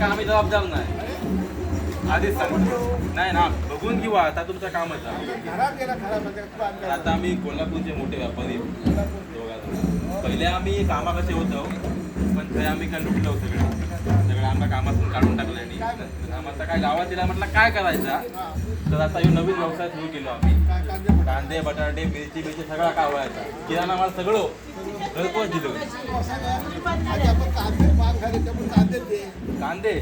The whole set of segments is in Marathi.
का आम्ही जबाबदार नाही. आधीच सांगतो. नाही ना बघून घेऊ आता तुमचं काम आहे. आता आम्ही कोल्हापूरचे मोठे व्यापारी. पहिले आम्ही कामा कसे होतो पण ते आम्ही काय लुटलो सगळं. सगळं आम्हाला कामातून काढून टाकलं आणि आम्हाला काय गावात दिला म्हटलं काय करायचा? तर आता हे नवीन व्यवसाय सुरू केलो आम्ही. कांदे बटाटे मिरची मिरची सगळा कावायचा किराणा माल सगळं. दिलो कांदे?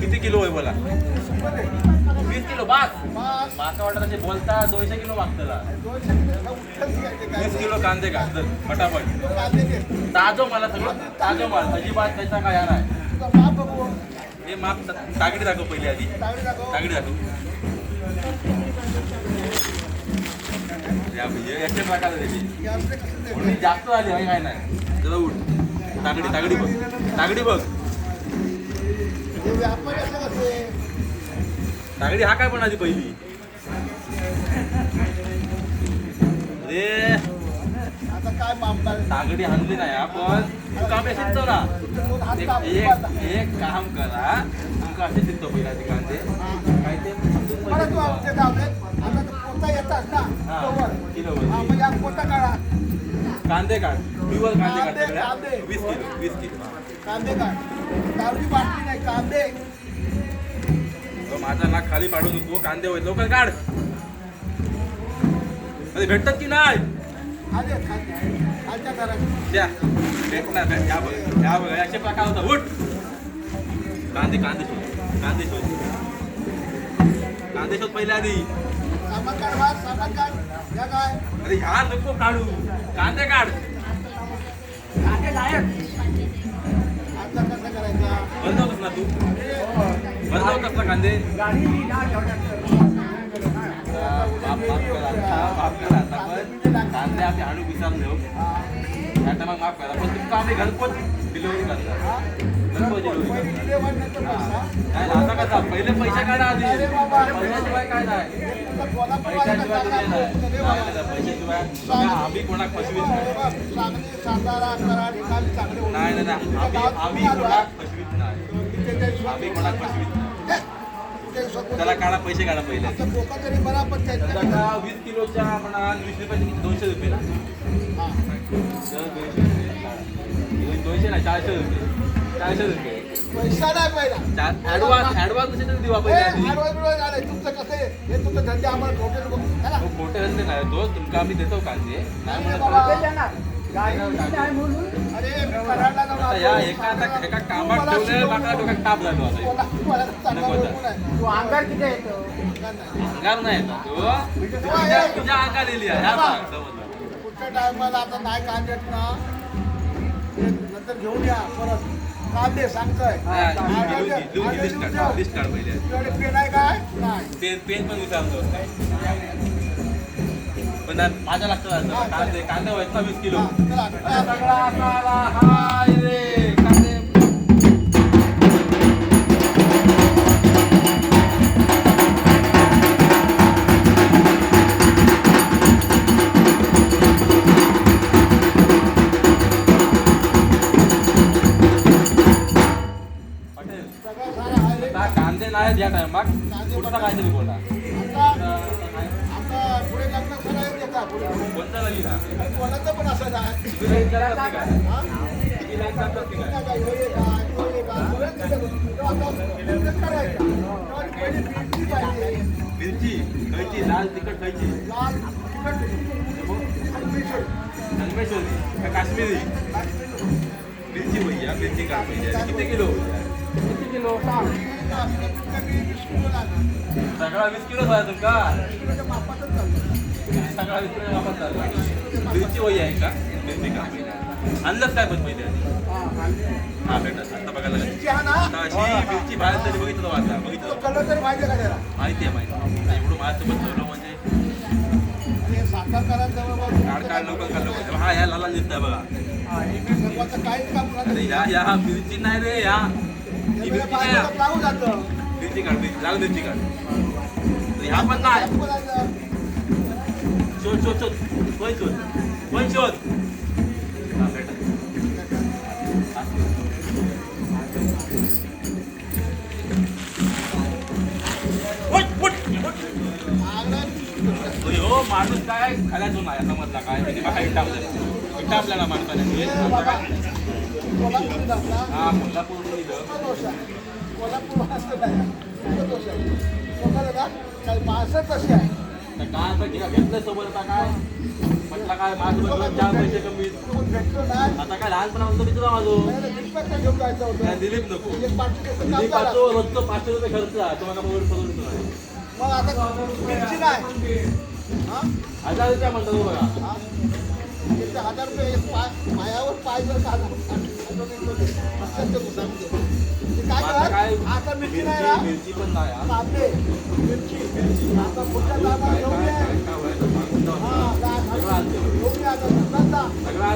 किती किलो आहे बोला? वीस किलो बास. पाच, माका वाटत बोलता दोनशे किलो मागतला वीस किलो कांदे का? फटाफट ताजो मला सगळं. ताजो माल अजिबात त्याचा काय यार आहे माप हे माप तागडी दाखव पहिली आधी. तावडी दाखव. तागडी दाखव. म्हणून जास्त आली काय नाही जरा उठ तागडी तागडी बघ तागडी बघ तागडी हा काय पण आधी पहिली अरे आता काय तागडी आणली नाही आपण तू काम असेल चला एक एक काम करा तुमका असे दिसतो पहिला ते काय ते बरं तू आमच्या गावले आता तू पोता येतात ना हा, तोवर. किलोवर. हा म्हणजे काढा? कांदे काढ. प्युअर कांदे काढ कांदे, सगळ्या. कांदे. वीस किलो वीस किलो. कांदे काढ. दारूची बाटली नाही कांदे. तो माझा नाक खाली पाडू नको कांदे होईल. लवकर काढ. अरे भेटतात की नाही? खाली आहेत, खाली आहेत. खालच्या घरात. द्या. भेटणार काय या बघ. या बघ. असे प्रकार होता उठ. कांदे कांदे शोध. कांदे शोध. कांदे शोध पहिले आधी. अरे ह्या नको काढू. कांदे काढ. आता कसं करायचा? बनवतोस ना तू? बनवतोस ना कांदे? बाप करा करा कांदे आम्ही आणू विचारलो माफ करा पण तुमका आम्ही घरपोच डिलिव्हरी करतात घरपोच डिलिव्हरी पहिले करतात आता कसा पहिले पैसे काढा आधी पैशाशिवाय काय नाही पैशाशिवाय नाही पैशाशिवाय आम्ही कोणाक फसवीत नाही. नाही नाही आम्ही आम्ही कोणाक फसवीत नाही. आम्ही कोणाक फसवीत नाही. त्याला काढा पैसे काढा पहिले. तरी बरा पण त्यांच्या- आता वीस किलोच्या म्हणा वीस रुपयाचे किती? दोनशे रुपये ना? हा. दोनशे रुपये नाही चारशे रुपये. चारशे रुपये. पैसा नाही पहिला. ऍडव्हान्स ऍडव्हान्स कसे तरी देवा हे. तुमचं कसं आहे? हे तुमचं धंदे आम्हाला खोटे नको. है ना? मोठे धंदे नाही. तो तुमका आम्ही देतो कांदे नाही एका कामात ठेवले. डोक्यात ताप झालो आता. अंगार किती येतो अंगार नाही. अंगार नाही येत तो. तुझ्या तुझ्या अंगार लिहिली आहे. पुढच्या टायमाला आता नाही कांदेत ना. हे नंतर घेऊन या परत. कांदे सांगतोय. हा, लिस्ट काढ लिस्ट काढ पहिले. पेन आहे काय? पेन पेन पण विचारतो पण माझ्या आलं. कांदे कांदे व्हायचा ना वीस किलो. सगळा हाय रे. कांदे. कांदे नाही या टायमात पुढचा काहीतरी बोला. कोणाचं पण असं मिरची खायची लाल तिखट खायची लाल, तिखट, काश्मीरी मिरची भैया मिरची काश्मीरी किती किलो किती किलो सांग सगळा वीस किलो झाला तुमका. सगळा वीस किलो वापस झाला मिरची वही आहे का? मिरची का? आणलंच काय पण पहिले हा भेटत. आता बघायला लागलं. मिरची आता बाहेर तरी बघितलं वाटलं तो बघितलं माहिती आहे माहिती. एवढं माझ्यासोबत ठेवलं म्हणजे हा या लाला दिसतंय बघा. या मिरची नाही रे या. दिंची काढ लागून दिंची काढ ह्या पण नाही शोध शोध शोध पण शोध पण शोध माणूस काय? खाल्याचो नाही. समजला काय? म्हणजे बघा टाकलं. टाकलं ना माणसाने. कोल्हापूर दाखला कोल्हापूर कोल्हापूर असं नाही माणसं आहे काय आता घे- घेतलं सोबत आता काय म्हटलं काय माझं चार पैसे कमी आता काय लहानपणापासून मी तुला घेऊन जायचं होतं दिलीप नको पाचशे रुपये रोजचं पाचशे रुपये खर्च आहे तुम्हाला परवड परवडतो नाही आता हा? हजार रुपये म्हणतो बघा हजार रुपये पायावर पाय जर आता मिरची नाही ना मिरची पण नाही. कांदे मिरची आता पुढच्या काय घेऊन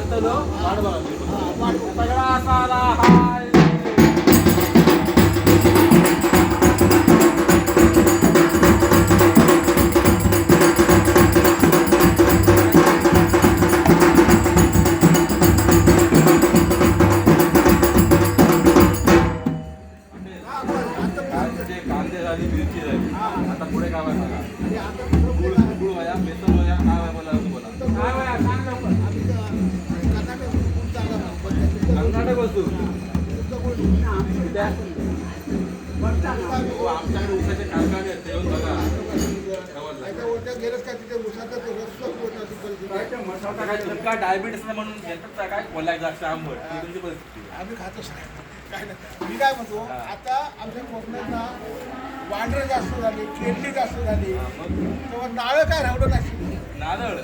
सगळं. सगळा असा आला. हाय. आमच्याकडे उसाचे कारखाने आहेत ते येऊन बघा गावातला. गेलंच का तिथे उसाचा तो काय डायबिटीस नाही म्हणून घेतात काय? कोल्हाक जास्त आंबट ही तुमची परिस्थिती आहे. आम्ही खातोच नाही काय नाही. मी काय म्हणतो हा. आता आमच्या कोकणात ना वांढरं जास्त झाली केरली जास्त झाली. हा, तेव्हा नाळं काय राहिलं नाही? नारळ?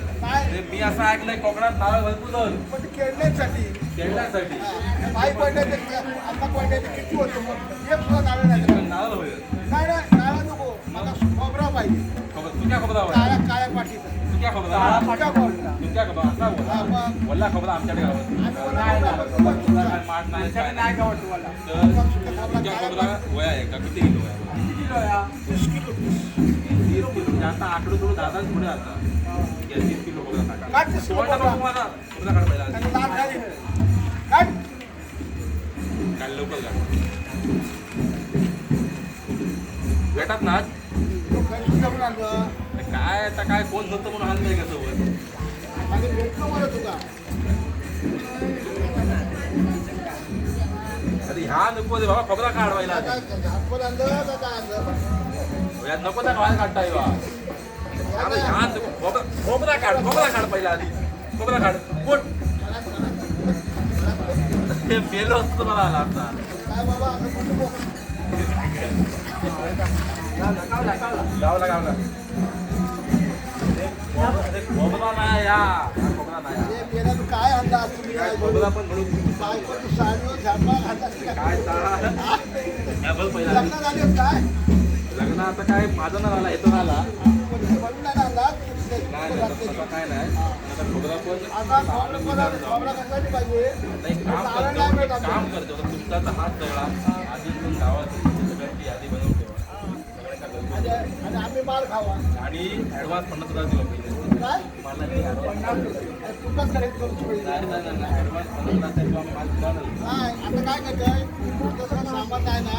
ते मी असं ऐकलंय कोकणात नारळ भरपूर जाऊन. पण ते केरल्यासाठी. केरळासाठी पायी पडल्याचे आता पडल्याचे किती होतं? मग एक सुद्धा नाळं नाही. नारळ होईल. नाही नाही नाळं नको. मला खोबरा पाहिजे. खबर तुझ्या खबर काळ्या काळ्या पाठीचा तुझ्या खबर तुझ्या खोबरा. असा. वल्ला गावात नाही, नाही. काय माठ नाही काय नाही गावात तुम्हाला तर तुझ्या खबरा वया आहे का? किती किलो आहे किती किलो म्हणजे आता आकडं थोडं दादाच पुढे या तीस किलो. बघू काढ लवकर काढ भेटात ना काय आता काय कोण नव्हतं म्हणून आणलंय का सोबत? अरे नको दे बाबा खबरा काढवायला यात नको त्या बाहेर काढता येवा अरे नको. खोबरा खोबरा काढ खोबरा काढ पहिला आधी. खोबरा काढ. कोण ते मेलो असतो मला आला आता गावला गावला काय तुम्ही काय पण बायको तू साडीवर झापा काय लग्न झाले काय लग्न आता काय माझं ना झाला येतो आला काय नाही आता काम करतो नाही काम करतो. तुमचा हात जवळा आधी गावात मार खावा. आणि ऍडव्हान्स पन्नास हजार दिला पहिले काय? करू पन्नास हजार. आता काय करतोय? आहे ना.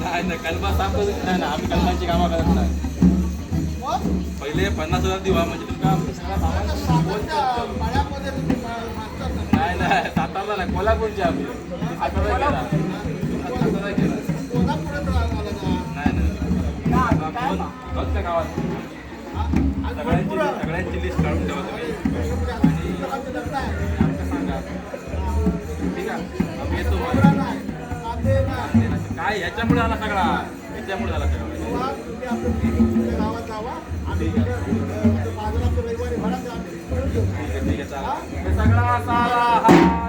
नाही नाही कलमा साफ करत नाही ना आम्ही कलमाची कामं करत नाही. पहिले पन्नास हजार दिवा म्हणजे तुमका आता. नाही नाही सातारला नाही कोल्हापूरची आम्ही. ती सातारला गेला. सातारला त्या गावात? आणि सगळ्यांची. सगळ्यांची लिस्ट काढून ठेवा तुम्ही आहे. आमचं सांगा ठीक आहे आम्ही येतो. काय ह्याच्यामुळे आला सगळा ह्याच्यामुळे आला सगळा गावात जावा. ठीक आहे ठीक आहे चालेल हे सगळा आला